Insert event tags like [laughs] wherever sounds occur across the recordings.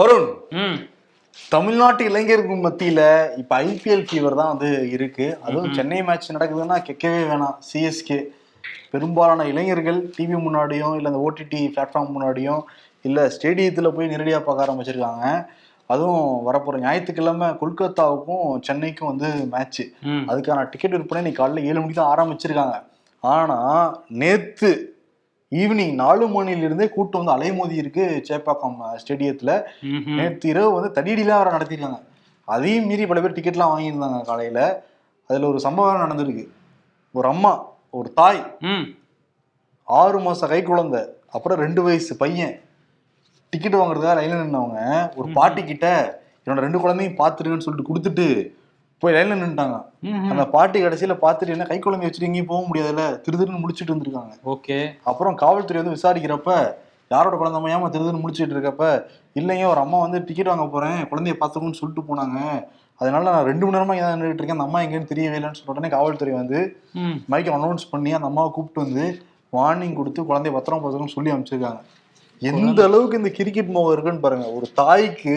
வருண் தமிழ்நாட்டு இளைஞர்கள் மத்தியில இப்ப ஐபிஎல் ஃபீவர் தான் வந்து இருக்கு. அதுவும் சென்னை மேட்ச் நடக்குதுன்னா கேட்கவே வேணாம். சிஎஸ்கே பெரும்பாலான இளைஞர்கள் டிவி முன்னாடியும் இல்ல இந்த ஓடிடி பிளாட்ஃபார்ம் முன்னாடியும் இல்ல ஸ்டேடியத்துல போய் நேரடியா பார்க்க ஆரம்பிச்சிருக்காங்க. அதுவும் வரப்போற ஞாயிற்றுக்கிழமை கொல்கத்தாவுக்கும் சென்னைக்கும் வந்து மேட்ச் ம். அதுக்கான டிக்கெட் விற்பனை இன்னைக்கு காலைல ஏழு மணிக்கு தான் ஆரம்பிச்சிருக்காங்க. ஆனா நேத்து ஈவினிங் நாலு மணிலிருந்தே கூட்டம் வந்து அலைமோதி இருக்கு சேப்பாக்கம் ஸ்டேடியத்துல. நேற்று இரவு வந்து தடியடிலாம் வேற நடத்திருக்காங்க அதையும் மீறி பல பேர் டிக்கெட்லாம் வாங்கியிருந்தாங்க காலையில. அதுல ஒரு சம்பவம் நடந்திருக்கு. ஒரு அம்மா ஒரு தாய் ஆறு மாச கை குழந்தை அப்புறம் ரெண்டு வயசு பையன். டிக்கெட் வாங்குறதுக்காக லைன்ல நின்னவங்க ஒரு பாட்டி கிட்ட என்னோட ரெண்டு குழந்தையும் பாத்துருங்கன்னு சொல்லிட்டு கொடுத்துட்டு போய் லைன்ல நின்னுட்டாங்க. ம்ஹும். அந்த பாட்டி கடைசியில பாத்துட்டு என்ன கை குழந்தைய வச்சுட்டு எங்கேயும் போக முடியாதுல்ல? திரு திருன்னு முடிச்சிட்டு வந்திருக்காங்க ஓகே. அப்புறம் காவல்துறை வந்து விசாரிக்கிறப்ப யாரோட குழந்தை ஏமா திருதுன்னு முடிச்சிட்டு இருக்கப்ப இல்லைங்க ஒரு அம்மா வந்து டிக்கெட் வாங்க போறேன் குழந்தைய பார்த்துக்கணும்னு சொல்லிட்டு போனாங்க. அதனால நான் ரெண்டு மணி நேரமா இங்கே நின்றுட்டு இருக்கேன். அந்த அம்மா எங்கேன்னு தெரியவே இல்லைன்னு சொல்லிட்டு உடனே காவல்துறை வந்து மைக்கை அனௌன்ஸ் பண்ணி அந்த அம்மாவை கூப்பிட்டு வந்து வார்னிங் கொடுத்து குழந்தைய பத்திரம் பார்த்துக்கணும்னு சொல்லி அமைச்சிருக்காங்க எந்த அளவுக்கு இந்த கிரிக்கெட் மோகம் இருக்குன்னு பாருங்க. ஒரு தாய்க்கு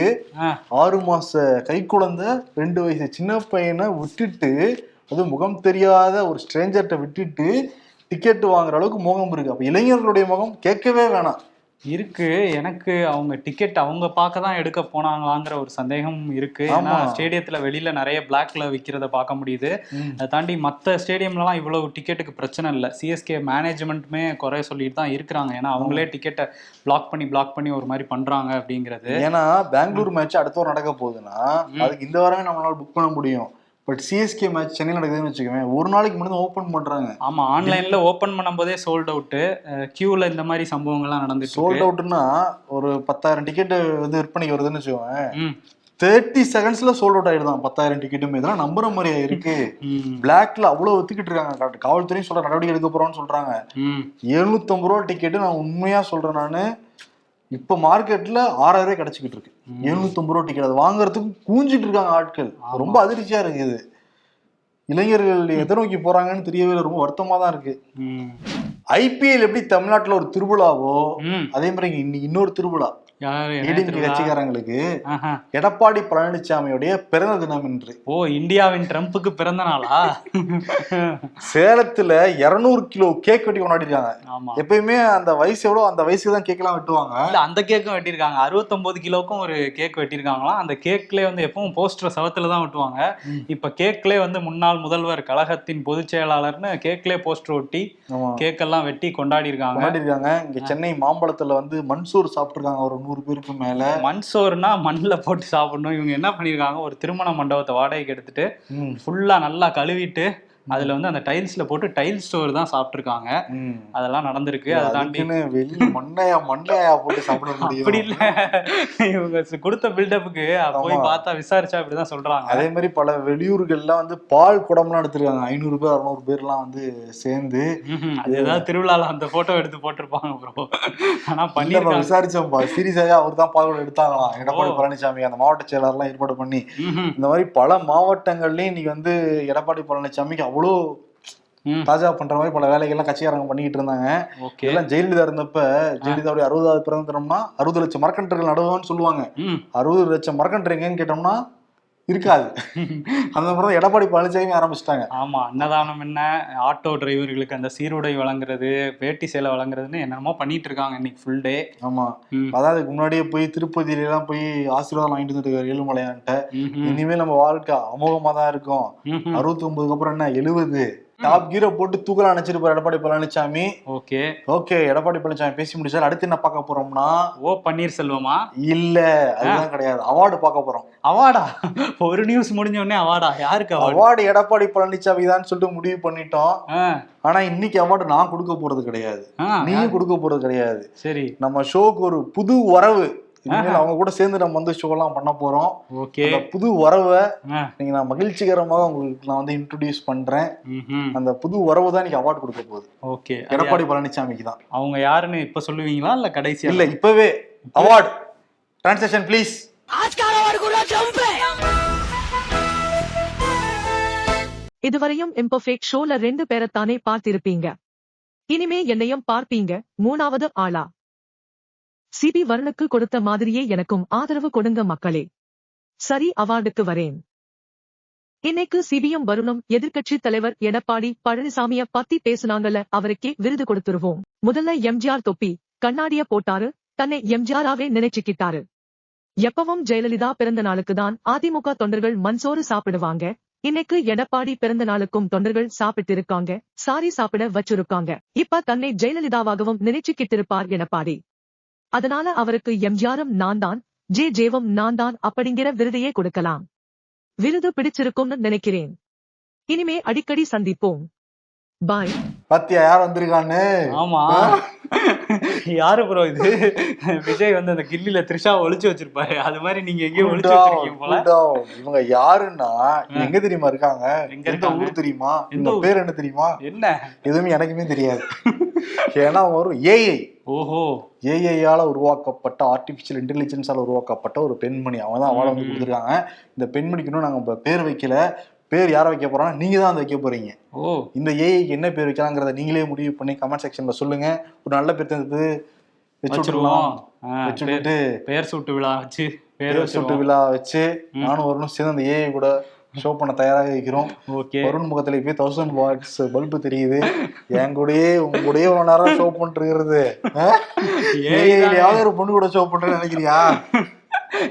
ஆறு மாச கை குழந்தை ரெண்டு வயசு சின்ன பையனை விட்டுட்டு அது முகம் தெரியாத ஒரு ஸ்ட்ரேஞ்சர்கிட்ட விட்டுட்டு டிக்கெட் வாங்குற அளவுக்கு மோகம் இருக்கு. அப்ப இளைஞர்களுடைய முகம் கேட்கவே வேணாம். இருக்கு. எனக்கு அவங்க டிக்கெட் அவங்க பார்க்க தான் எடுக்க போனாங்களாங்கிற ஒரு சந்தேகம் இருக்கு. ஏன்னா. ஸ்டேடியத்துல வெளியில நிறைய பிளாக்ல விக்கிறத பார்க்க முடியுது. அதை தாண்டி மற்ற ஸ்டேடியம்லலாம் இவ்வளவு டிக்கெட்டுக்கு பிரச்சனை இல்லை. சிஎஸ்கே மேனேஜ்மெண்ட்டுமே குறை சொல்லிட்டு தான் இருக்கிறாங்க. ஏன்னா அவங்களே டிக்கெட்டை பிளாக் பண்ணி பிளாக் பண்ணி ஒரு மாதிரி பண்றாங்க அப்படிங்கிறது. ஏன்னா பெங்களூர் மேட்ச் அடுத்த வாரம் நடக்க போகுதுன்னா அதுக்கு இந்த வாரமே நம்மளால புக் பண்ண முடியும். பட் சிஎஸ்கே மேட்ச் சென்னையில் நடக்குதுன்னு வச்சுக்கோங்க ஒரு நாளைக்கு முன்னாடி ஓபன் பண்றாங்க. ஆமா ஆன்லைன்ல ஓபன் பண்ணும்போதே சோல்ட் அவுட் கியூல இந்த மாதிரி சம்பவங்கள்லாம் நடந்துட்டு சோல்ட் அவுட்னா ஒரு பத்தாயிரம் டிக்கெட் வந்து விற்பனைக்கு வருதுன்னு வச்சுக்கோங்க தேர்ட்டி செகண்ட்ஸ்ல சோல்ட் அவுட் ஆயிடுதான். பத்தாயிரம் டிக்கெட்டுமே இதெல்லாம் நம்புற மாதிரியா இருக்கு? பிளாக்ல அவ்வளவு வித்துக்கிட்டு இருக்காங்க. காவல்துறையும் சொல்ற நடவடிக்கை எடுக்க போறோம்னு சொல்றாங்க. ம். எழுநூத்தம்பது ரூபா டிக்கெட்டு நான் உண்மையா சொல்றேன் நானு. இப்ப மார்க்கெட்ல ஆறாயிரம் கிடைச்சிக்கிட்டு இருக்கு. எழுநூத்தம்பது ரூபா டிக்கெட் அது வாங்குறதுக்கு கூஞ்சிட்டு இருக்காங்க ஆட்கள். ரொம்ப அதிர்ச்சியா இருக்குது இளைஞர்கள் எதை நோக்கி போறாங்கன்னு தெரியவே. ரொம்ப வருத்தமா தான் இருக்கு. ஐபிஎல் எப்படி தமிழ்நாட்டுல ஒரு திருவிழாவோ. அதே மாதிரி இன்னைக்கு இன்னொரு திருவிழா. கட்சிக்காரங்களுக்கு. எடப்பாடி பழனிசாமியுடைய பிறந்த தினம் இன்று. ஓ இந்தியாவின் ட்ரம்ப்புக்கு பிறந்த நாளா? சேலத்துல 200 கிலோ கேக் வெட்டி கொண்டாடி இருக்காங்க ஆமா. எப்பயுமே அந்த வயசு எவ்வளோ? அந்த வயசுக்கு தான் கேக்கெல்லாம் வெட்டுவாங்க. இல்ல அந்த கேக்கும் வெட்டியிருக்காங்க. 69 கிலோக்கும் ஒரு கேக் வெட்டியிருக்காங்களாம். அந்த கேக்லயே வந்து எப்பவும் போஸ்டர் சவத்துல தான் வெட்டுவாங்க. இப்ப கேக்லயே வந்து முன்னாள் முதல்வர் கழகத்தின் பொதுச் செயலாளர்னு கேக்லயே போஸ்டர் ஒட்டி ஆமா. கேக் எல்லாம் வெட்டி கொண்டாடி இருக்காங்க கொண்டாடி இருக்காங்க இங்க சென்னை மாம்பழத்துல வந்து மன்சூர் சாப்பிட்டுருக்காங்க ஒரு நூறு பேருக்கு மேல. மண்சோறுனா மண்ணுல போட்டு சாப்பிடணும். இவங்க என்ன பண்ணிருக்காங்க ஒரு திருமண மண்டபத்தை வாடகைக்கு எடுத்துட்டு ம், ஃபுல்லா நல்லா கழுவிட்டு அதுல வந்து அந்த டைல்ஸ்ல போட்டு டைல் ஸ்டோர் தான் சாப்பிட்டுருக்காங்க. அதெல்லாம் நடந்திருக்கு. அதை தாண்டி அதுக்குன்னு வெளியில மண்டையா மண்டையா போட்டு சாப்பிட அப்படி முடியும் இல்ல. இவங்க கொடுத்த பில்டப்புக்கு போய். பார்த்தா விசாரிச்சா இப்படிதான் சொல்றாங்க. அதே மாதிரி பல வெளியூர்கள்லாம் வந்து பால் குடம்லாம் எடுத்திருக்காங்க. ஐநூறு பேர் அறுநூறு பேர்லாம் வந்து சேர்ந்து. அது ஏதாவது திருவிழால அந்த போட்டோ எடுத்து போட்டிருப்பாங்க ப்ரோ ஆனா பண்ணிருக்காங்க விசாரிச்சோம்பா. சீரியஸாவே அவர் தான் பால் குடம் எடுத்தாங்களாம். எடப்பாடி. பழனிசாமி அந்த மாவட்ட செயலாளர்லாம் ஏற்பாடு பண்ணி. இந்த மாதிரி பல மாவட்டங்கள்லயும் இன்னைக்கு வந்து எடப்பாடி பழனிசாமிக்கு அவ்வளோ. தாஜா பண்ற மாதிரி பல வேலைகள்லாம் கட்சிக்காரங்க பண்ணிக்கிட்டு இருந்தாங்க இதெல்லாம் ஜெயலலிதா இருந்தப்ப ஜெயலலிதாவுடைய அறுபதாவது பிறந்த தினம்னா அறுபது லட்சம் மரக்கன்றுகள் நடுவான்னு சொல்லுவாங்க. அறுபது லட்சம் மரக்கன்று எங்கன்னு கேட்டோம்னா இருக்காது. [laughs] அந்த மாதிரி தான் எடப்பாடி பழனிசாமி ஆரம்பிச்சிட்டாங்க. ஆமா அன்னதானம் என்ன ஆட்டோ டிரைவர்களுக்கு அந்த சீருடை வழங்குறது வேட்டி சேலை வழங்குறதுன்னு என்னென்னமோ பண்ணிட்டு இருக்காங்க இன்னைக்கு ஃபுல் டே ஆமா. அதாவது முன்னாடியே போய் திருப்பதியில எல்லாம் போய் ஆசீர்வாதம் வாங்கிட்டு வந்துருக்காரு ஏழுமலையான்ட்ட. இனிமேல் நம்ம வாழ்க்கை அமோகமா தான் இருக்கும். அறுபத்தி ஒன்பதுக்கு அப்புறம் என்ன எழுபது? டாப் கீரை போட்டு தூக்கல அணைச்சிருப்பாரு எடப்பாடி பழனிசாமி ஓகே. ஓகே எடப்பாடி பழனிசாமி பேசி முடிச்சாரு. அடுத்து என்ன பார்க்க போறோம்னா? ஓ பன்னீர்செல்வமா? இல்ல அதுதான் கிடையாது. அவார்டு பார்க்க போறோம். அவார்டா ஒரு நியூஸ் முடிஞ்ச உடனே அவார்டா யாருக்கு அவார்டு எடப்பாடி பழனிசாமி தான் சொல்லிட்டு முடிவு பண்ணிட்டோம். ஆனா இன்னைக்கு அவார்டு நான் கொடுக்க போறது கிடையாது. நீயும் கொடுக்க போறது கிடையாது. சரி. நம்ம ஷோக்கு ஒரு புது வரவு இனிமேல் அவங்க கூட சேர்ந்து நம்ம வந்து ஷோ எல்லாம் பண்ண போறோம். ஓகே. புது வரவை நீங்க நான் மகிழ்ச்சிகரமாக உங்களுக்கு நான் வந்து இன்ட்ரடியூஸ் பண்றேன். அந்த புது வரவு தான் இன்னைக்கு அவார்டு கொடுக்க போகுது. ஓகே. எடப்பாடி பழனிசாமிக்கு தான். அவங்க யாருன்னு இப்ப சொல்லுவீங்களா இல்ல கடைசியா? இல்ல இப்பவே அவார்டு டிரான்சாக்ஷன் ப்ளீஸ் இதுவரையும் இம்பர்ஃபெக்ட் ஷோல ரெண்டு பேரைத்தானே பார்த்திருப்பீங்க. இனிமே என்னையும் பார்ப்பீங்க. மூணாவது ஆளா? சிபி வருணுக்கு கொடுத்த மாதிரியே எனக்கும் ஆதரவு கொடுங்க மக்களே. சரி அவார்டுக்கு வரேன். இன்னைக்கு சிபிஎம் வருணும் எதிர்க்கட்சி தலைவர் எடப்பாடி பழனிசாமிய பத்தி பேசுனாங்கல்ல அவருக்கே விருது கொடுத்துருவோம். முதல்ல எம்ஜிஆர் தொப்பி கண்ணாடிய போட்டாரு தன்னை எம்ஜிஆராவே நினைச்சுக்கிட்டாரு. எப்பவும் ஜெயலலிதா பிறந்த நாளுக்கு தான் அதிமுக தொண்டர்கள் மண்சோறு சாப்பிடுவாங்க. இன்னைக்கு எடப்பாடி பிறந்த நாளுக்கும் தொண்டர்கள் சாப்பிட்டு இருக்காங்க சாரி சாப்பிட வச்சிருக்காங்க. இப்ப தன்னை ஜெயலலிதாவாகவும் நினைச்சுக்கிட்டு இருப்பார் எடப்பாடி. அதனால அவருக்கு எம்ஜிஆரும் நான் தான் ஜே ஜேவும் நான் தான் அப்படிங்கிற விருதையே கொடுக்கலாம். விருது பிடிச்சிருக்கும்னு நினைக்கிறேன். இனிமே அடிக்கடி சந்திப்போம். பாய் பாத்தியா யார் வந்திருக்கான்னு? ஆமா. யாரு ப்ரோ இது? விஜய் வந்து அந்த கில்லில த்ரிஷா ஒளிச்சு வச்சிருப்பாரு. அது மாதிரி நீங்க எங்கேயோ ஒளிச்சு வச்சிருக்கீங்க போல. இவங்க யாருன்னா எங்க தெரியுமா இருக்காங்க? எங்க? ஊர் தெரியுமா? இந்த? பேர் என்ன தெரியுமா? என்ன? எதுவுமே எனக்குமே தெரியாது. ஏன்னா அவங்க ஒரு ஏஐ ஓஹோ. ஏஐயால உருவாக்கப்பட்ட ஆர்டிபிஷியல் இன்டெலிஜென்ஸால உருவாக்கப்பட்ட ஒரு பெண்மணி. அவங்க தான் அவார்டு வந்து. கொடுத்துருக்காங்க. இந்த பெண்மணிக்கு இன்னும் நாங்க இப்ப பேர் வைக்கல. பேர் யாரை வைக்க போறோம்னா நீங்க தான் வைக்க போறீங்க. ஓ. இந்த ஏஐக்கு என்ன பேர் வைக்கலாங்கிறத நீங்களே முடிவு பண்ணி கமெண்ட் செக்ஷன்ல சொல்லுங்க. ஒரு நல்ல பேர் தந்தது. வச்சு வச்சிருவோம். விட்டுருலாம் ஆ, வச்சு பேர் சூட்டு விழா வச்சு பேர் சுட்டு விழா வச்சு. நானும் வரணும் சேர்ந்து அந்த ஏஐ கூட ஷோ பண்ண தயாராக இருக்கிறோம். ஓகே வருண் முகத்துல போய் தௌசண்ட் வாட்ஸ் பல்பு தெரியுது. என் கூடயே உங்க கூடயே ஒரு நேரம் ஷோ பண்ணிட்டு இருக்கிறது ஏஐலையாவது ஒரு பொண்ணு கூட ஷோ பண்றேன்னு நினைக்கிறியா?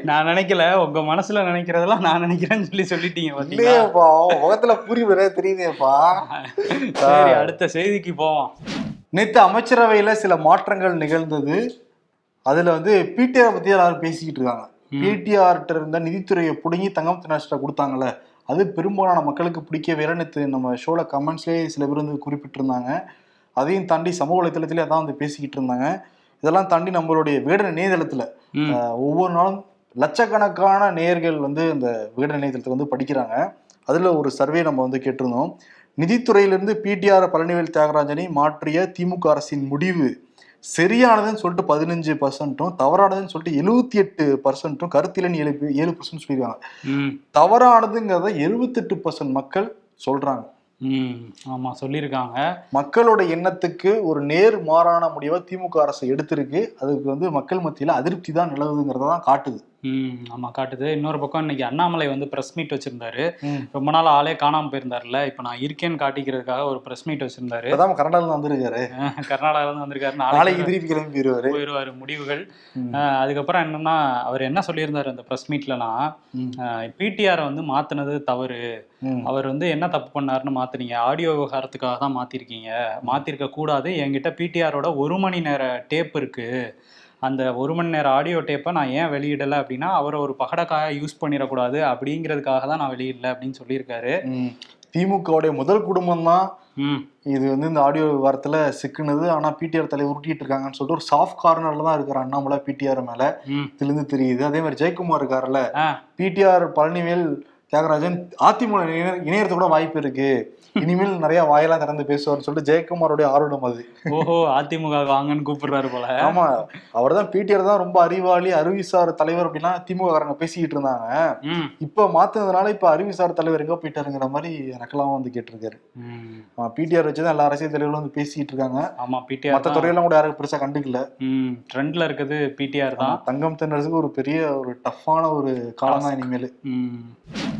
நான் நினைக்கல. உங்க மனசுல நினைக்கிறதெல்லாம் நான் நினைக்கிறேன்னு சொல்லி சொல்லிட்டீங்க இல்லையேப்பா முகத்துல புரி வர தெரியுதேப்பா. சரி அடுத்த செய்திக்கு போவோம். நேத்து அமைச்சரவையில சில மாற்றங்கள் நிகழ்ந்தது. அதுல வந்து பிடிஆர் பத்தி எல்லாரும் பேசிக்கிட்டு இருக்காங்க. ம். பிடிஆர்ட்ட இருந்த நிதித்துறையை பிடுங்கி தங்கம் தினஸ்ட கொடுத்தாங்கல்ல. அது பெரும்பாலான மக்களுக்கு பிடிக்கவே இல்லை நேற்று நம்ம ஷோல கமெண்ட்ஸ்லேயே சில பேர் வந்து குறிப்பிட்டிருந்தாங்க. அதையும் தாண்டி சமூக வலைத்தளத்திலே அதான் வந்து பேசிக்கிட்டு இருந்தாங்க. இதெல்லாம் தாண்டி நம்மளுடைய வேட இணையதளத்துல ம், ஆஹ், ஒவ்வொரு நாளும் லட்சக்கணக்கான நேயர்கள் வந்து அந்த வேட இணையதளத்தை வந்து படிக்கிறாங்க. அதுல ஒரு சர்வே நம்ம வந்து கேட்டிருந்தோம். நிதித்துறையிலிருந்து பிடிஆர் பழனிவேல் தியாகராஜனை மாற்றிய திமுக அரசின் முடிவு சரியானதுன்னு சொல்லிட்டு பதினஞ்சு பர்சன்ட்டும் தவறானதுன்னு சொல்லிட்டு எழுபத்தி எட்டு பர்சன்ட்டும் கருத்திலன் ஏழு ஏழு பர்சன்ட் சொல்லியிருக்காங்க. தவறானதுங்கிறத எழுபத்தெட்டு பர்சன்ட் மக்கள் சொல்றாங்க. ஆமா சொல்லியிருக்காங்க. மக்களோட எண்ணத்துக்கு ஒரு நேர் மாறான முடிவை திமுக அரசு எடுத்திருக்கு. அதுக்கு வந்து மக்கள் மத்தியில அதிருப்தி தான் நிலவுதுங்கிறத தான் காட்டுது. ம் ஆமா காட்டுது. இன்னொரு பக்கம் இன்னைக்கு அண்ணாமலை வந்து பிரஸ் மீட் வச்சிருந்தாரு. ரொம்ப நாள் ஆளே காணாம போயிருந்தாருல இப்ப நான் இருக்கேன்னு காட்டிக்கிறதுக்காக ஒரு பிரஸ் மீட் வச்சிருந்தாரு. கனடால இருந்து வந்திருக்காரு. கர்நாடகால இருந்து வந்திருக்காரு. நாளைக்கு திருப்பி கிளம்பி போயிருவாரு. போயிருவாரு முடிவுகள். அதுக்கப்புறம் என்னன்னா அவர் என்ன சொல்லியிருந்தாரு அந்த பிரஸ் மீட்லலாம் ம். பிடிஆரை வந்து மாத்துனது தவறு. அவர் வந்து என்ன தப்பு பண்ணாருன்னு மாத்துனீங்க? ஆடியோ விவகாரத்துக்காக தான் மாத்திருக்கீங்க. மாத்திருக்க கூடாது. என்கிட்ட பிடிஆரோட ஒரு மணி நேர டேப் இருக்கு. அந்த ஒரு மணி நேர ஆடியோ டேப்பை நான் ஏன் வெளியிடலை அப்படின்னா அவரை ஒரு பகடக்காயா யூஸ் பண்ணிடக்கூடாது அப்படிங்கிறதுக்காக தான் நான் வெளியிடல அப்படின்னு சொல்லியிருக்காரு. திமுகவுடைய முதல் குடும்பம் தான் இது வந்து இந்த ஆடியோ விவகாரத்துல சிக்குனது. ஆனா பிடிஆர் தலை உருட்டிட்டு இருக்காங்கன்னு சொல்லிட்டு ஒரு சாஃப்ட் கார்னர்ல தான் இருக்கிற அண்ணாமலை பிடிஆர் மேல. இருந்து தெரியுது. அதே மாதிரி ஜெயக்குமார் இருக்காருல்ல. பிடிஆர் பழனிவேல் தியாகராஜன் அதிமுக இணைய- இணையறது கூட வாய்ப்பு இருக்கு. இனிமேல் நிறைய வாயெல்லாம் திறந்து பேசுவார்னு சொல்லிட்டு ஜெயக்குமாரோடைய ஆர்வம் அது. ஓஹோ அதிமுக வாங்கன்னு கூப்பிடுறாரு போல. ஆமா அவர் தான் பிடிஆர் தான் ரொம்ப அறிவாளி அறிவிசார் தலைவர் அப்படின்னா திமுக காரங்க பேசிக்கிட்டு இருந்தாங்க. இப்ப மாத்துனதுனால இப்ப அறிவிசார் தலைவர் எங்க போயிட்டாருங்கிற மாதிரி எனக்கெல்லாம் வந்து கேட்டிருக்காரு. பிடிஆர் வச்சுதான் எல்லா அரசியல் தலைவர்களும் வந்து பேசிக்கிட்டு இருக்காங்க. ஆமா மத்த பிடிஆர் துறையெல்லாம் கூட யாரும் பெருசா கண்டுக்கல. ட்ரெண்ட்ல இருக்குது பிடிஆர் தான். தங்கம் தென்னரசுக்கு ஒரு பெரிய ஒரு டஃப்பான ஒரு காலம் தான் இனிமேல்.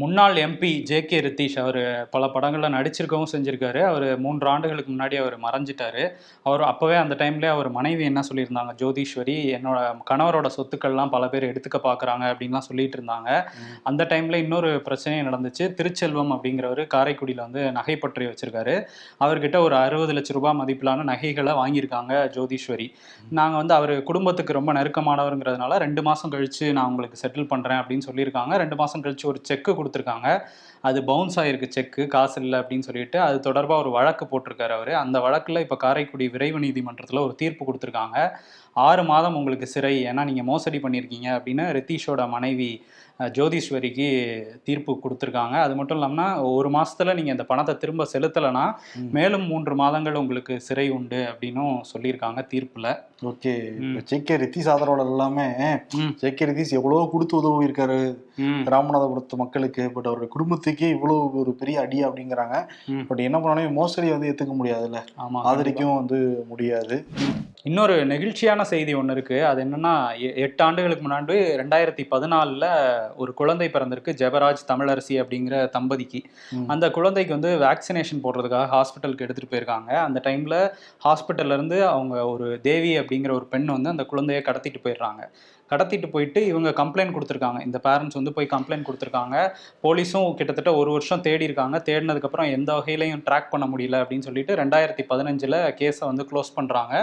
முன்னாள் எம்பி ஜே கே ரித்தீஷ் அவர் பல படங்களில் நடிச்சிருக்கவும் செஞ்சிருக்காரு. அவர் மூன்று ஆண்டுகளுக்கு முன்னாடி அவர் மறைஞ்சிட்டாரு. அவர் அப்போவே அந்த டைம்லேயே அவர் மனைவி என்ன சொல்லியிருந்தாங்க? ஜோதீஸ்வரி என்னோட கணவரோட சொத்துக்கள்லாம் பல பேர் எடுத்துக்க பார்க்குறாங்க அப்படின்லாம் சொல்லிட்டு இருந்தாங்க. அந்த டைமில் இன்னொரு பிரச்சனையும் நடந்துச்சு. திருச்செல்வம் அப்படிங்கிறவர் காரைக்குடியில் வந்து நகைப்பற்றி வச்சிருக்காரு. அவர்கிட்ட ஒரு அறுபது லட்ச ரூபாய் மதிப்பிலான நகைகளை வாங்கியிருக்காங்க ஜோதீஸ்வரி. நாங்கள் வந்து அவர் குடும்பத்துக்கு ரொம்ப நெருக்கமானவருங்கிறதுனால ரெண்டு மாதம் கழிச்சு நான் உங்களுக்கு செட்டில் பண்ணுறேன் அப்படின்னு சொல்லியிருக்காங்க. ரெண்டு மாதம் கழிச்சு ஒரு செக்கு கொடுத்துருக்காங்க. அது பவுன்ஸ் ஆயிருக்கு செக்கு காசு இல்லை அப்படின்னு சொல்லிட்டு அது தொடர்பாக ஒரு வழக்கு போட்டிருக்காரு அவர். அந்த வழக்கில் இப்போ காரைக்குடி விரைவு நீதிமன்றத்தில் ஒரு தீர்ப்பு கொடுத்துருக்காங்க. ஆறு மாதம் உங்களுக்கு சிறை ஏன்னா நீங்கள் மோசடி பண்ணியிருக்கீங்க அப்படின்னு ரித்தீஷோட மனைவி ஜோதீஸ்வரிக்கு தீர்ப்பு கொடுத்துருக்காங்க. அது மட்டும் இல்லாமல் ஒரு மாசத்துல நீங்கள் இந்த பணத்தை திரும்ப செலுத்தலைன்னா. மேலும் மூன்று மாதங்கள் உங்களுக்கு சிறை உண்டு அப்படின்னும் சொல்லியிருக்காங்க தீர்ப்பில். ஓகே. ம். ஜே கே ரித்தீஷ் ஆதரவாளர் எல்லாமே ம். ஜே கே ரித்தீஷ் எவ்வளவோ கொடுத்து உதவி இருக்காரு ராமநாதபுரத்து மக்களுக்கு பட் அவருடைய குடும்பத்துக்கே இவ்வளவு ஒரு பெரிய அடி அப்படிங்கிறாங்க. பட் என்ன பண்ணாலும் மோசடி வந்து ஏத்துக்க முடியாதுல்ல. ஆமா ஆதரிக்கவும் வந்து முடியாது. இன்னொரு நெகிழ்ச்சியான செய்தி ஒன்று இருக்கு. அது என்னன்னா எட்டு ஆண்டுகளுக்கு முன்னாடி ரெண்டாயிரத்தி பதினாலில் ஒரு குழந்தை பிறந்திருக்கு ஜெபராஜ் தமிழரசி அப்படிங்கிற தம்பதிக்கு. அந்த குழந்தைக்கு வந்து வேக்சினேஷன் போடுறதுக்காக ஹாஸ்பிட்டலுக்கு எடுத்துட்டு போயிருக்காங்க. அந்த டைம்ல ஹாஸ்பிட்டல்ல இருந்து அவங்க ஒரு தேவி அப்படிங்கிற ஒரு பெண் வந்து அந்த குழந்தைய கடத்திட்டு போயிடுறாங்க. கடத்திட்டு போயிட்டு இவங்க கம்ப்ளைண்ட் கொடுத்துருக்காங்க. இந்த பேரண்ட்ஸ் வந்து போய் கம்ப்ளைண்ட் கொடுத்துருக்காங்க. போலீஸும் கிட்டத்தட்ட ஒரு வருஷம் தேடி இருக்காங்க. தேடினதுக்கப்புறம் எந்த வகையிலையும் ட்ராக் பண்ண முடியல அப்படின்னு சொல்லிட்டு ரெண்டாயிரத்தி பதினஞ்சில் கேஸை வந்து க்ளோஸ் பண்ணுறாங்க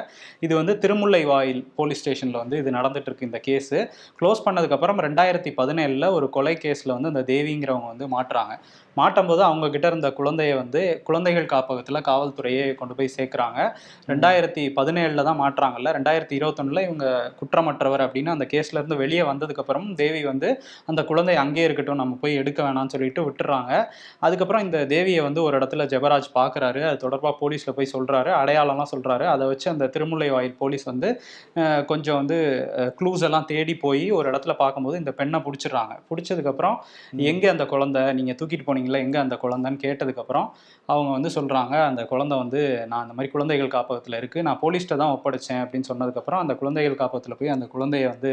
இது வந்து திருமுல்லை வாயில் போலீஸ் ஸ்டேஷனில் வந்து இது நடந்துட்டு இருக்கு இந்த கேஸு க்ளோஸ் பண்ணதுக்கப்புறம் ரெண்டாயிரத்தி பதினேழில் ஒரு கொலை கேஸில் வந்து அந்த தேவிங்கிறவங்க வந்து மாட்டுறாங்க. மாட்டும்போது அவங்க கிட்ட இருந்த குழந்தைய வந்து குழந்தைகள் காப்பகத்தில் காவல்துறையே கொண்டு போய் சேர்க்குறாங்க. ரெண்டாயிரத்தி பதினேழில் தான் மாட்டுறாங்கல்ல. ரெண்டாயிரத்தி இருபத்தொன்னில் இவங்க குற்றமற்றவர் அப்படின்னு அந்த கேஸ்ல இருந்து வெளியே வந்ததுக்கப்புறம் தேவி வந்து அந்த குழந்தை அங்கேயே இருக்கட்டும் நம்ம போய் எடுக்க வேணாம்னு சொல்லிட்டு விட்டுறாங்க. அதுக்கப்புறம் இந்த தேவியை வந்து ஒரு இடத்துல ஜெபராஜ் பார்க்குறாரு அது தொடர்பாக போலீஸில் போய் சொல்கிறாரு அடையாளம்லாம் சொல்கிறாரு அதை வச்சு அந்த திருமுல்லை வாயில் போலீஸ் வந்து கொஞ்சம் வந்து க்ளூஸ் எல்லாம் தேடி போய் ஒரு இடத்துல பார்க்கும்போது இந்த பெண்ணை பிடிச்சிடுறாங்க. பிடிச்சதுக்கப்புறம் எங்கே அந்த குழந்தை? நீங்கள் தூக்கிட்டு போனீங்களா எங்கே அந்த குழந்தைன்னு கேட்டதுக்கப்புறம் அவங்க வந்து சொல்கிறாங்க அந்த குழந்தை வந்து நான் அந்த மாதிரி குழந்தைகள் காப்பகத்தில் இருக்குது நான் போலீஸ்கிட்ட தான் ஒப்படைச்சேன் அப்படின்னு சொன்னதுக்கப்புறம் அந்த குழந்தைகள் காப்பகத்தில் போய் அந்த குழந்தைய வந்து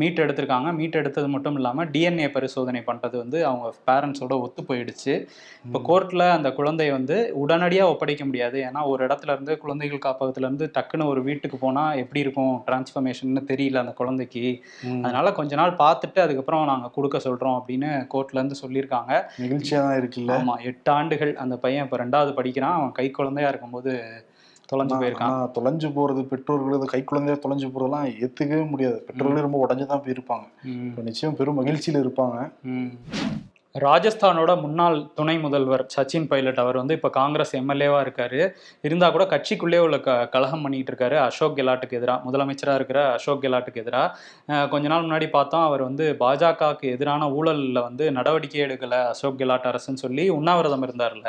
மீட் எடுத்திருக்காங்க. மீட் எடுத்தது மட்டும் இல்லாமல் டிஎன்ஏ பரிசோதனை பண்ணுறது வந்து அவங்க பேரண்ட்ஸோட ஒத்து போயிடுச்சு. இப்போ கோர்ட்டில் அந்த குழந்தைய வந்து உடனடியாக ஒப்படைக்க முடியாது. ஏன்னா ஒரு இடத்துல இருந்து குழந்தைகள் காப்பகத்துல இருந்து டக்குன்னு ஒரு வீட்டுக்கு போனால் எப்படி இருக்கும்? டிரான்ஸ்ஃபர்மேஷன் தெரியல அந்த குழந்தைக்கு. அதனால கொஞ்ச நாள் பார்த்துட்டு அதுக்கப்புறம் நாங்கள் கொடுக்க சொல்கிறோம் அப்படின்னு கோர்ட்ல இருந்து சொல்லியிருக்காங்க. நிகழ்ச்சியா தான் இருக்குல்ல? ஆமா எட்டு ஆண்டுகள் அந்த பையன் இப்போ ரெண்டாவது படிக்கிறான். அவன் கை குழந்தையா இருக்கும்போது தொலைஞ்சு போயிருக்கான். தொலைஞ்சு போறது பெற்றோர்கள் கை குழந்தைய தொலைஞ்சு போறதெல்லாம் ஏத்துக்கவே முடியாது. பெற்றோர்களே ரொம்ப உடஞ்சு தான் போயிருப்பாங்க. நிச்சயம் பெரும் மகிழ்ச்சியில இருப்பாங்க. ராஜஸ்தானோட முன்னாள் துணை முதல்வர் சச்சின் பைலட் அவர் வந்து இப்போ காங்கிரஸ் எம்எல்ஏவா இருக்காரு. இருந்தா கூட கட்சிக்குள்ளே உள்ள க கலகம் பண்ணிட்டு இருக்காரு அசோக் கெலாட்டுக்கு எதிராக முதலமைச்சராக இருக்கிற அசோக் கெலாட்டுக்கு எதிராக கொஞ்ச நாள் முன்னாடி பார்த்தோம் அவர் வந்து பாஜகவுக்கு எதிரான ஊழல்ல வந்து நடவடிக்கை எடுக்கல அசோக் கெலாட் அரசுன்னு சொல்லி உண்ணாவிரதம் இருந்தார்ல.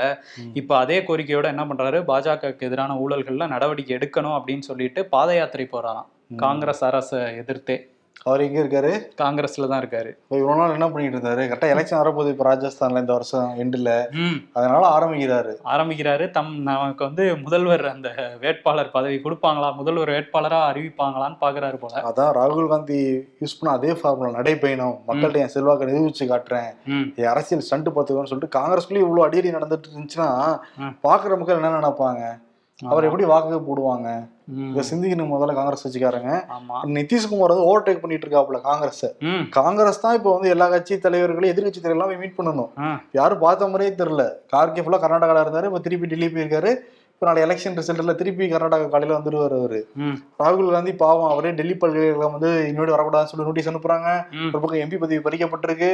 இப்போ அதே கோரிக்கையோட என்ன பண்றாரு? பாஜகவுக்கு எதிரான ஊழல்கள்ல நடவடிக்கை எடுக்கணும் அப்படின்னு சொல்லிட்டு பாத யாத்திரை போறாராம். காங்கிரஸ் அரசை எதிர்த்தே. அவர் எங்க இருக்காரு? காங்கிரஸ்ல தான் இருக்காரு. இப்ப இவ்வளவு நாள் என்ன பண்ணிட்டு இருந்தாரு? கரெக்டா எலெக்ஷன் வரப்போகுது இப்ப ராஜஸ்தான்ல இந்த வருஷம் எண்டுல அதனால ஆரம்பிக்கிறாரு. ஆரம்பிக்கிறாரு. தம் நமக்கு வந்து முதல்வர் அந்த வேட்பாளர் பதவி கொடுப்பாங்களா? முதல்வர் வேட்பாளரா அறிவிப்பாங்களான்னு பாக்குறாரு போல. அதான் ராகுல் காந்தி யூஸ் பண்ண அதே ஃபார்முலா நடைபயணம் மக்கள்கிட்ட என் செல்வாக்கை நிரூபிச்சு காட்டுறேன். என் அரசியல் ஸ்டண்ட் பார்த்துக்கோன்னு சொல்லிட்டு காங்கிரஸ்குள்ளேயே இவ்வளவு அடியடி நடந்துட்டு இருந்துச்சுன்னா. பாக்குற மக்கள் என்ன நினைப்பாங்க? அவர் எப்படி வாக்கு போடுவாங்க. இதை சிந்திக்கணும் முதல்ல காங்கிரஸ் வச்சுக்காரங்க நிதிஷ்குமார் வந்து ஓவர்டேக் பண்ணிட்டு இருக்காப்புல காங்கிரஸ் காங்கிரஸ் தான் இப்போ வந்து எல்லா கட்சி தலைவர்களையும் எதிர்கட்சி தலைவர்கள் எல்லாம் மீட் பண்ணணும். யாரும் பார்த்த மாதிரியே தெரியல. கார்கே ஃபுல்லா கர்நாடகால இருந்தாரு இப்போ திருப்பி டெல்லி போயிருக்காரு. இப்போ நாளை எலெக்ஷன் ரிசல்ட்ல திருப்பி கர்நாடகா காலையில வந்துருவாரு அவரு. ராகுல் காந்தி பாவம் அவரே டெல்லி பல்கலைக்கழகம் வந்து இன்னொரு வரக்கூடாதுன்னு சொல்லி நோட்டீஸ் அனுப்புறாங்க. ஒரு பக்கம் எம்பி பதவி பறிக்கப்பட்டிருக்கு.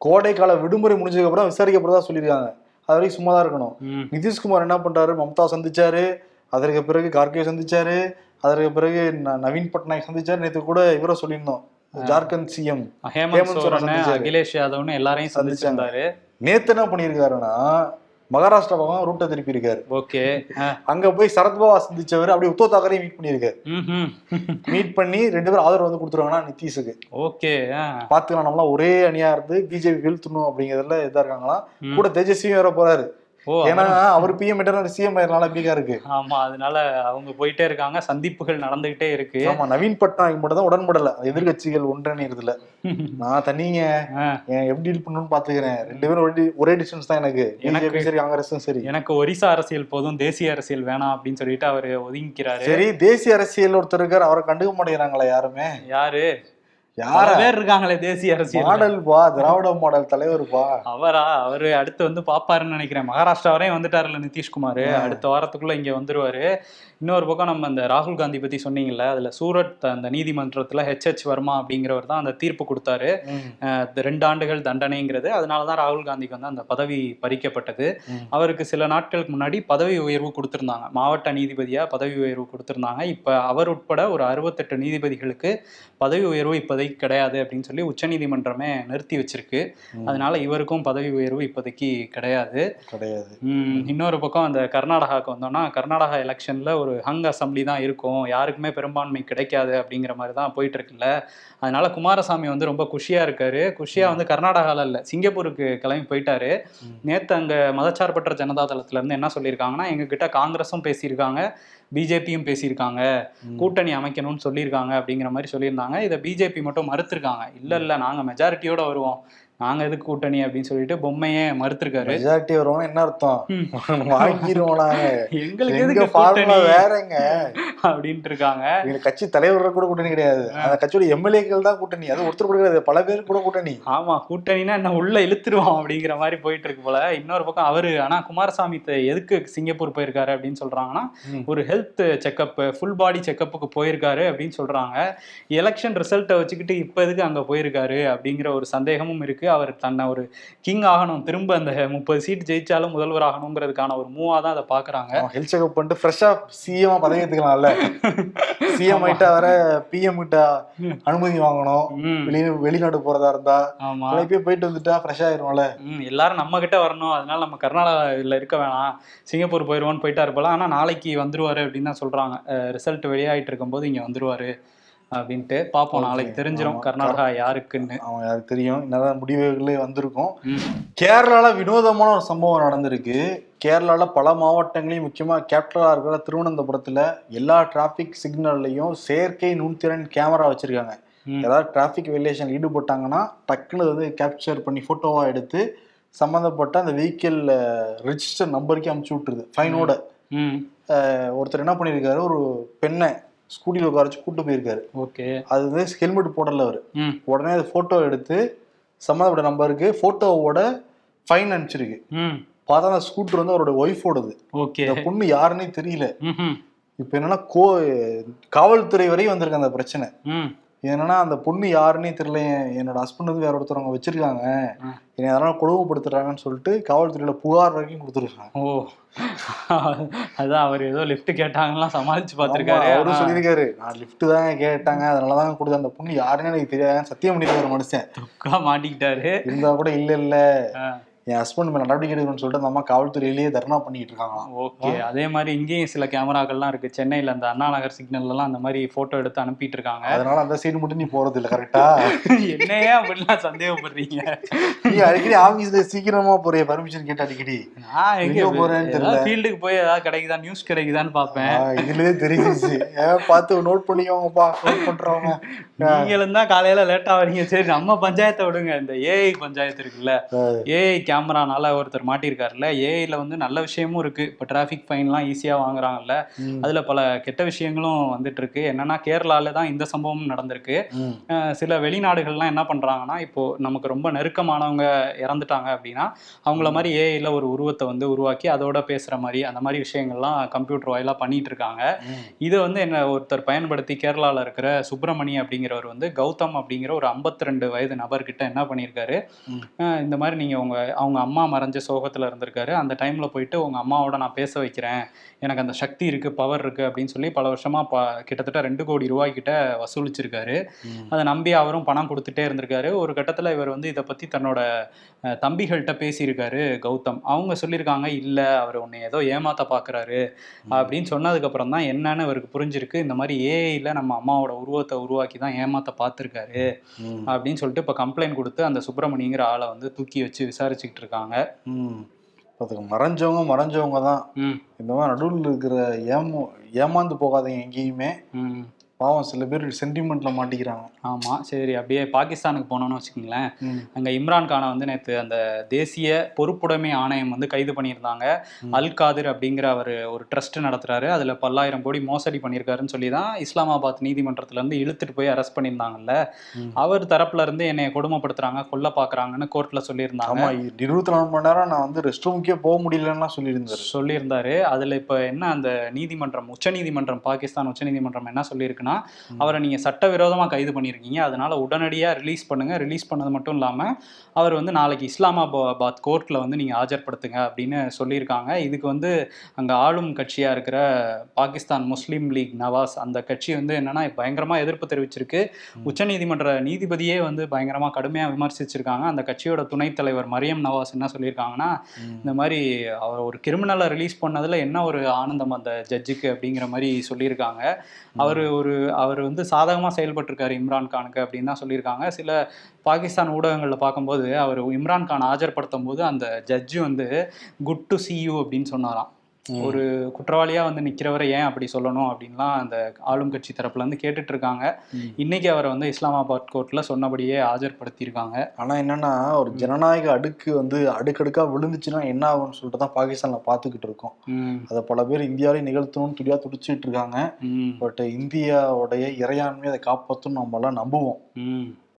கோடை கால விடுமுறை முடிஞ்சதுக்கு அப்புறம் விசாரிக்கப்படுறதா சொல்லியிருக்காங்க. அது வரைக்கும் சும்மா தான் இருக்கணும் நிதிஷ்குமார் என்ன பண்றாரு? மம்தா சந்திச்சாரு. அதற்கு பிறகு கார்கே சந்திச்சாரு. அதற்கு பிறகு நவீன் பட்நாயக் சந்திச்சாரு. நேத்து கூட இவரை சொல்லியிருந்தோம். ஜார்க்கண்ட் சிஎம். ஹேமந்த் சோரன். அகிலேஷ் யாதவ்னு எல்லாரையும் சந்திச்சிருந்தாரு. நேத்து என்ன பண்ணியிருக்காருன்னா மகாராஷ்டிரா பக்கம் ரூட்டை திருப்பி இருக்காரு. ஓகே. அங்க போய் சரத்பவா சந்திச்சவர் அப்படியே உத்தவ் தாக்கரையும் மீட் பண்ணியிருக்காரு மீட் பண்ணி ரெண்டு பேரும் ஆதரவு வந்து கொடுத்துருவாங்கன்னா நிதிஷுக்கு ஓகே பாத்துக்கலாம் நம்மளாம் ஒரே அணியா இருந்து பிஜேபி வீழ்த்தணும் அப்படிங்கறதுல இதா இருக்காங்களாம். ம். கூட தேஜஸ்வியும் வேற போறாரு. ஏன்னா அவர் பிஎம் சிஎம் ஆயிருனால பீகா இருக்கு. ஆமா அதனால அவங்க போயிட்டே இருக்காங்க. சந்திப்புகள் நடந்துகிட்டே இருக்கு. ஆமா நவீன் பட்நாயக் மட்டும் தான் உடன்படல. எதிர்கட்சிகள் ஒன்றிணைறதுல நான் தனிங்க. எப்படி டீல் பண்ணணும்னு பாத்துக்கிறேன். ரெண்டு பேரும் ஒரே டிஸ்டன்ஸ் தான் எனக்கு. எனக்கு- சரி காங்கிரஸும் சரி. எனக்கு ஒரிசா அரசியல் போதும். தேசிய அரசியல் வேணாம் அப்படின்னு சொல்லிட்டு அவரு ஒதுங்கிக்கிறாரு. சரி தேசிய அரசியல் ஒருத்தர் இருக்காரு. அவரை கண்டுக்க மாட்டேங்கிறாங்களே யாருமே? யாரு? யார? பேர் இருக்காங்களே தேசிய அரசியல் மாடல் பா திராவிட மாடல் தலைவர் பா. அவரா? அவரு அடுத்து வந்து பாப்பாருன்னு நினைக்கிறேன். மகாராஷ்டிரா வரையும் வந்துட்டாருல நிதிஷ்குமார். அடுத்த வாரத்துக்குள்ள இங்க வந்துருவாரு. இன்னொரு பக்கம் நம்ம அந்த ராகுல் காந்தி பத்தி சொன்னீங்கல்ல அதுல சூரத் அந்த நீதிமன்றத்துல ஹெச்ஹெச் வர்மா அப்படிங்கிறவர் தான் அந்த தீர்ப்பு கொடுத்தாரு. ரெண்டு ஆண்டுகள் தண்டனைங்கிறது. அதனால தான் ராகுல் காந்திக்கு வந்து அந்த பதவி பறிக்கப்பட்டது. அவருக்கு சில நாட்களுக்கு முன்னாடி பதவி உயர்வு கொடுத்திருந்தாங்க. மாவட்ட நீதிபதியா பதவி உயர்வு கொடுத்திருந்தாங்க. இப்ப அவர் உட்பட ஒரு அறுபத்தெட்டு நீதிபதிகளுக்கு பதவி உயர்வு இப்போதைக்கு கிடையாது அப்படின்னு சொல்லி உச்சநீதிமன்றமே நிறுத்தி வச்சிருக்கு. அதனால இவருக்கும் பதவி உயர்வு இப்போதைக்கு கிடையாது. கிடையாது. இன்னொரு பக்கம் அந்த கர்நாடகாவுக்கு வந்தோம்னா கர்நாடகா எலெக்ஷன்ல ஒரு ஹங் அசம்பிளி தான் இருக்கும். யாருக்குமே பெரும்பான்மை கிடைக்காது அப்படிங்கிற மாதிரி தான் போயிட்டு இருக்குல்ல. அதனால குமாரசாமி வந்து ரொம்ப குஷியா இருக்காரு. குஷியா வந்து கர்நாடகால இல்ல சிங்கப்பூருக்கு கிளம்பி போயிட்டாரு. நேத்து அங்க மதச்சார்பற்ற ஜனதா தளத்துல இருந்து என்ன சொல்லியிருக்காங்கன்னா எங்க கிட்ட காங்கிரஸும் பேசியிருக்காங்க. பிஜேபியும் பேசியிருக்காங்க கூட்டணி அமைக்கணும்னு சொல்லியிருக்காங்க அப்படிங்கிற மாதிரி சொல்லியிருந்தாங்க. இதை பிஜேபி மட்டும் மறுத்திருக்காங்க. இல்ல இல்ல நாங்க மெஜாரிட்டியோட வருவோம். நாங்க எதுக்கு கூட்டணி அப்படின்னு சொல்லிட்டு பொம்மையே மறுத்திருக்காரு. மெஜாரிட்டி வருவோம் என்ன அர்த்தம்? [laughs] வாங்கிருவோம் நாங்க. எங்களுக்கு எங்க எதுக்கு ஃபார்முலா வேறங்க அப்படின்ட்டு இருக்காங்க எங்க கட்சி தலைவர் கூட கூட்டணி கிடையாது. அந்த கட்சியோட எம்எல்ஏக்கள் தான் கூட்டணி. அது ஒருத்தர் கூட கிடையாது. பல பேர் கூட கூட்டணி. ஆமா கூட்டணினா என்ன உள்ள இழுத்துருவோம் அப்படிங்கிற மாதிரி போயிட்டு இருக்கு போல. இன்னொரு பக்கம் அவரு ஆனா குமாரசாமி எதுக்கு சிங்கப்பூர் போயிருக்காரு அப்படின்னு சொல்றாங்கன்னா. ஒரு ஹெல்த் செக்கப் ஃபுல் பாடி செக்கப்புக்கு போயிருக்காரு அப்படின்னு சொல்றாங்க. எலெக்ஷன் ரிசல்ட்டை வச்சுக்கிட்டு இப்ப எதுக்கு அங்க போயிருக்காரு அப்படிங்கிற ஒரு சந்தேகமும் இருக்கு. அவர் தன்னை ஒரு கிங் ஆகணும். திரும்ப அந்த முப்பது சீட் ஜெயிச்சாலும் முதல்வர் ஆகணுங்கிறதுக்கான ஒரு மூவா தான் அதை பாக்குறாங்க ஹெல்த் செக்அப் பண்ணிட்டு ஃப்ரெஷ்ஷா சிஎம் பதவி எடுத்துக்கலாம்ல சிஎம் [laughs] ஆயிட்டா வர பிஎம் கிட்ட அனுமதி வாங்கணும். வெளி வெளிநாடு போறதா இருந்தா ஆமா. இப்பயே போயிட்டு வந்துட்டா ஃப்ரெஷ் ஆயிரும்ல எல்லாரும் நம்ம கிட்ட வரணும். அதனால நம்ம கர்நாடகாவில் இருக்க வேணாம். சிங்கப்பூர் போயிடுவோன்னு போயிட்டாரு போல. ஆனால் நாளைக்கு வந்துருவாரு அப்படின்னு தான் சொல்றாங்க. ரிசல்ட் வெளியாயிட்டு இருக்கும்போது இங்க வந்துருவாரு. அப்படின்ட்டு பார்ப்போம் நாளைக்கு தெரிஞ்சிரும் ஆமா. கர்நாடகா யாருக்குன்னு. அவன் யாருக்கு தெரியும். என்னதான் முடிவுகளே வந்திருக்கும். ம், கேரளால வினோதமான ஒரு சம்பவம் நடந்திருக்கு. கேரளால பல மாவட்டங்களையும் முக்கியமா கேபிட்டலா இருக்கிற திருவனந்தபுரத்துல எல்லா டிராபிக் சிக்னல்லையும் செயற்கை நுண்திறன் கேமரா வச்சிருக்காங்க. ஏதாவது டிராபிக் விலேஷன் ஈடுபட்டாங்கன்னா டக்குன்னு அது வந்து கேப்சர் பண்ணி போட்டோவா எடுத்து சம்மந்தப்பட்ட அந்த வெஹிக்கிள் ரெஜிஸ்டர் நம்பருக்கே அமுச்சு விட்டுருது. ஃபைனோட ஒருத்தர் என்ன பண்ணியிருக்காரு ஒரு பெண்ணை ஸ்கூட்டியில் உட்கார வச்சு கூட்டு போயிருக்காரு. ஓகே. அது வந்து ஹெல்மெட் போடல அவர். உடனே அது ஃபோட்டோ எடுத்து சம்மந்தப்பட்ட நம்பருக்கு ஃபோட்டோவோட ஃபைன் அனுப்பிச்சிருக்கு. பார்த்தா அந்த ஸ்கூட்டர் வந்து அவரோட ஒய்ஃபோடது ஓகே. இந்த பொண்ணு யாருன்னே தெரியல. இப்போ என்னன்னா கோ காவல்துறை வரையும் வந்திருக்கு அந்த பிரச்சனை. என்னன்னா அந்த பொண்ணு யாருன்னே தெரியல. என்- என்னோட ஹஸ்பண்ட் வந்து வேற ஒருத்தவங்க வச்சிருக்காங்க. என்னை அதனால கொடுமைப்படுத்துறாங்கன்னு சொல்லிட்டு காவல்துறையில புகார் வரைக்கும் கொடுத்துருக்காங்க. ஓ. அதான் அவர் ஏதோ லிஃப்ட் கேட்டாங்கலாம் சமாளிச்சு பார்த்திருக்காரு. அவரும் சொல்லியிருக்காரு. நான் லிஃப்ட் தாங்க கேட்டாங்க. அதனாலதான் கொடுத்த அந்த பொண்ணு யாருன்னு எனக்கு தெரியாது. சத்தியம் பண்ணிருக்காரு மனுஷன். மாட்டிக்கிட்டாரு. இருந்தா கூட இல்ல இல்ல. என் ஹஸ்பண்ட் மேல நடவடிக்கை எடுக்கணும்னு சொல்லிட்டு அந்த அம்மா காவல்துறையிலேயே தர்ணா பண்ணிட்டு இருக்காங்களாம். ஓகே. அதே மாதிரி இங்கேயும் சில கேமராக்கள்லாம் இருக்கு. சென்னையில அந்த அண்ணா நகர் சிக்னல்லாம் அந்த மாதிரி போட்டோ எடுத்து அனுப்பிட்டு இருக்காங்க. அதனால அந்த சைடு மட்டும் நீ போறது இல்ல கரெக்டா [laughs] என்னையே அப்படிலாம் சந்தேகப்படுறீங்க? நீ அடிக்கடி ஆபீஸ்ல சீக்கிரமா போறிய பர்மிஷன் கேட்டு அடிக்கடி. நான் எங்க போறேன்னு தெரியல. ஃபீல்டுக்கு போய் ஏதாவது கிடைக்குதா? நியூஸ் கிடைக்குதான்னு பார்ப்பேன். ஆ, இதுலயே தெரிஞ்சிச்சு ஏன் பார்த்து நோட் பண்ணிக்கோங்கப்பா நோட் பண்றவங்க. நீங்களும் தான் காலையில லேட்டா வரீங்க. சரி நம்ம பஞ்சாயத்தை விடுங்க. இந்த ஏஐ பஞ்சாயத்து இருக்குல்ல. ஏஐ கேமரானால ஒருத்தர் மாட்டியிருக்காருல்ல. ஏஐல வந்து நல்ல விஷயமும் இருக்கு. இப்போ டிராஃபிக் ஃபைன்லாம் ஈஸியா வாங்குறாங்கல்ல. அதுல பல கெட்ட விஷயங்களும் வந்துட்டு இருக்கு. என்னன்னா கேரளால தான் இந்த சம்பவம் நடந்திருக்கு. சில வெளிநாடுகள்லாம் என்ன பண்றாங்கன்னா இப்போ நமக்கு ரொம்ப நெருக்கமானவங்க இறந்துட்டாங்க அப்படின்னா அவங்கள மாதிரி ஏஐல ஒரு உருவத்தை வந்து உருவாக்கி அதோட பேசுற மாதிரி அந்த மாதிரி விஷயங்கள்லாம் கம்ப்யூட்டர் வாயிலா பண்ணிட்டு இருக்காங்க. இதை வந்து என்ன ஒருத்தர் பயன்படுத்தி கேரளால இருக்கிற சுப்பிரமணி அப்படிங்கிறவர் வந்து கௌதம் அப்படிங்கிற ஒரு 52 வயது நபர்கிட்ட என்ன பண்ணியிருக்காரு? இந்த மாதிரி நீங்க உங்க அவங்க அம்மா மறைஞ்ச சோகத்துல இருந்திருக்காரு. அந்த டைம்ல போயிட்டு உங்க அம்மாவோட நான் பேச வைக்கிறேன். எனக்கு அந்த சக்தி இருக்கு பவர் இருக்கு அப்படின்னு சொல்லி பல வருஷமா ப கிட்டத்தட்ட ரெண்டு கோடி ரூபாய் கிட்ட வசூலிச்சிருக்காரு. அதை நம்பி அவரும் பணம் கொடுத்துட்டே இருந்திருக்காரு. ஒரு கட்டத்துல இவர் வந்து இதை பத்தி தன்னோட தம்பிகள்கிட்ட பேசியிருக்காரு கௌதம். அவங்க சொல்லியிருக்காங்க இல்ல அவர் உன்னை ஏதோ ஏமாத்த பாக்குறாரு. அப்படின்னு சொன்னதுக்கு அப்புறம் தான் என்னன்னு இவருக்கு புரிஞ்சிருக்கு. இந்த மாதிரி ஏஐல நம்ம அம்மாவோட உருவத்தை உருவாக்கி தான் ஏமாத்த பார்த்துருக்காரு. அப்படின்னு சொல்லிட்டு இப்போ கம்ப்ளைண்ட் கொடுத்து அந்த சுப்பிரமணிங்கிற ஆளை வந்து தூக்கி வச்சு விசாரிச்சுக்கிட்டு இருக்காங்க. ம். பாத்துக்க மறைஞ்சவங்க மறைஞ்சவங்க தான். ம். இந்த மாதிரி நடுவில் இருக்கிற ஏமோ ஏமாந்து போகாதீங்க எங்கேயுமே. பாவம் சில பேர் சென்டிமெண்ட்ல மாட்டிக்கிறாங்க. ஆமா சரி அப்படியே பாகிஸ்தானுக்கு போனோம்னு வச்சுக்கோங்களேன். அங்க இம்ரான் கானை வந்து நேற்று அந்த தேசிய பொறுப்புடைமை ஆணையம் வந்து கைது பண்ணியிருந்தாங்க. அல் காதிர் அப்படிங்கிற அவர் ஒரு ட்ரஸ்ட் நடத்துறாரு. அதுல பல்லாயிரம் கோடி மோசடி பண்ணியிருக்காருன்னு சொல்லி தான் இஸ்லாமாபாத் நீதிமன்றத்துல இருந்து இழுத்துட்டு போய் அரெஸ்ட் பண்ணியிருந்தாங்கல்ல. அவர் தரப்புல இருந்து என்னை கொடுமைப்படுத்துறாங்க கொல்ல பாக்குறாங்கன்னு கோர்ட்ல சொல்லியிருந்தாங்க. ஆமா இருபத்தி நாலு மணி நேரம் நான் வந்து ரெஸ்ட் ரூமுக்கே போக முடியலன்னா சொல்லியிருந்தாரு. சொல்லியிருந்தாரு. அதுல இப்ப என்ன அந்த நீதிமன்றம் உச்ச நீதிமன்றம் பாகிஸ்தான் உச்ச நீதிமன்றம் என்ன சொல்லியிருக்குன்னா அவரை நீங்க சட்டவிரோதமா கைது பண்ணியிருக்கீங்க. அதனால உடனடியா ரிலீஸ் பண்ணுங்க. ரிலீஸ் பண்ணது மட்டும் இல்லாம அவர் வந்து நாளைக்கு இஸ்லாமாபாத் கோர்ட்ல வந்து நீங்க ஆஜர்படுத்துங்க அப்படின்னு சொல்லியிருக்காங்க. இதுக்கு வந்து அங்க ஆளும் கட்சியா இருக்கிற பாகிஸ்தான் முஸ்லீம் லீக் நவாஸ் அந்த கட்சி வந்து என்னன்னா பயங்கரமா எதிர்ப்பு தெரிவிச்சிருக்கு. உச்சநீதிமன்ற நீதிபதியே வந்து பயங்கரமா கடுமையா விமர்சிச்சிருக்காங்க. அந்த கட்சியோட துணைத் தலைவர் மரியம் நவாஸ் என்ன சொல்லியிருக்காங்கன்னா இந்த மாதிரி அவர் ஒரு கிரிமினலை ரிலீஸ் பண்ணதுல என்ன ஒரு ஆனந்தம் அந்த ஜட்ஜுக்கு அப்படிங்கிற மாதிரி சொல்லியிருக்காங்க. அவர் ஒரு அவர் வந்து சாதகமாக செயல்பட்டிருக்காரு இம்ரான் கானுக்கு அப்படின்னு தான் சொல்லியிருக்காங்க. சில பாகிஸ்தான் ஊடகங்களில் பார்க்கும்போது அவர் இம்ரான் கான் ஆஜர்படுத்தும் போது அந்த ஜட்ஜு வந்து குட் டு சி யூ அப்படின்னு சொன்னாராம். ஒரு குற்றவாளியா வந்து நிக்கிறவரை ஏன் அப்படி சொல்லணும் அப்படின்லாம் அந்த ஆளும் கட்சி தரப்புல இருந்து கேட்டுட்டு இருக்காங்க. இன்னைக்கு அவரை வந்து இஸ்லாமாபாத் கோர்ட்ல சொன்னபடியே ஆஜர்படுத்தியிருக்காங்க. ஆனா என்னன்னா ஒரு ஜனநாயக அடுக்கு வந்து அடுக்கடுக்கா விழுந்துச்சுன்னா என்ன ஆகும்னு சொல்லிட்டு தான் பாகிஸ்தான்ல பாத்துக்கிட்டு இருக்கோம் அதை பல பேர் இந்தியாவிலே நிகழ்த்தணும்னு துடியா துடிச்சிட்டு இருக்காங்க பட் இந்தியாவுடைய இறையாண்மையை அதை காப்பாற்றணும் நம்மளாம் நம்புவோம்.